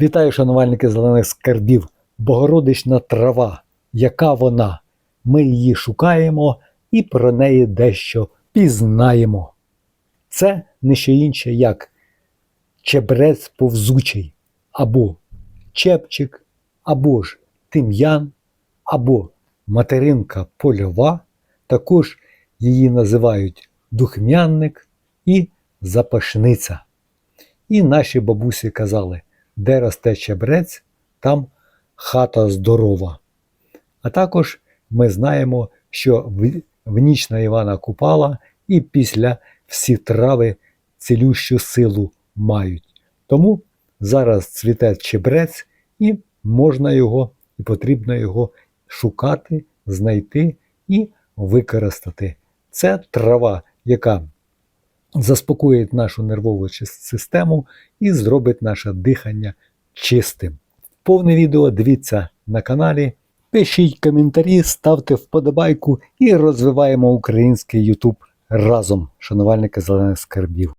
Вітаю, шанувальники зелених скарбів. Богородична трава. Яка вона? Ми її шукаємо і про неї дещо пізнаємо. Це не що інше, як чебрець повзучий, або чепчик, або ж тим'ян, або материнка польова. Також її називають духмянник і запашниця. І наші бабусі казали, де росте чебрець, там хата здорова. А також ми знаємо, що в, в ніч на Івана Купала і після всі трави цілющу силу мають. Тому зараз цвіте чебрець, і можна його, і потрібно його шукати, знайти і використати. Це трава, яка заспокоїть нашу нервову систему і зробить наше дихання чистим. Повне відео дивіться на каналі. Пишіть коментарі, ставте вподобайку і розвиваємо український YouTube разом, шанувальники зелених скарбів.